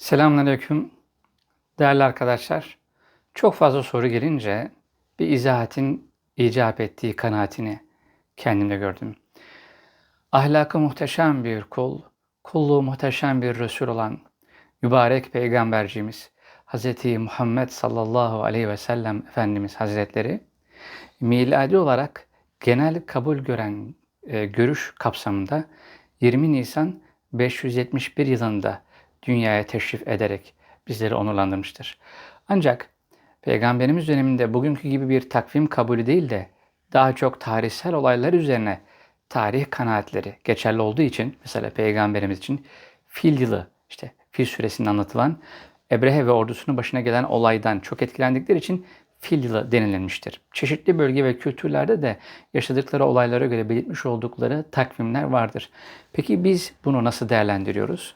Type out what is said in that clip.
Selamünaleyküm. Değerli arkadaşlar, çok fazla soru gelince bir izahatin icap ettiği kanaatini kendimde gördüm. Ahlakı muhteşem bir kul, kulluğu muhteşem bir Resul olan mübarek Peygambercimiz Hz. Muhammed sallallahu aleyhi ve sellem Efendimiz Hazretleri miladi olarak genel kabul gören e, görüş kapsamında 20 Nisan 571 yılında dünyaya teşrif ederek bizleri onurlandırmıştır. Ancak Peygamberimiz döneminde bugünkü gibi bir takvim kabulü değil de daha çok tarihsel olaylar üzerine tarih kanaatleri geçerli olduğu için mesela Peygamberimiz için fil yılı işte fil suresinde anlatılan Ebrehe ve ordusunun başına gelen olaydan çok etkilendikleri için fil yılı denilmiştir. Çeşitli bölge ve kültürlerde de yaşadıkları olaylara göre belirtmiş oldukları takvimler vardır. Peki biz bunu nasıl değerlendiriyoruz?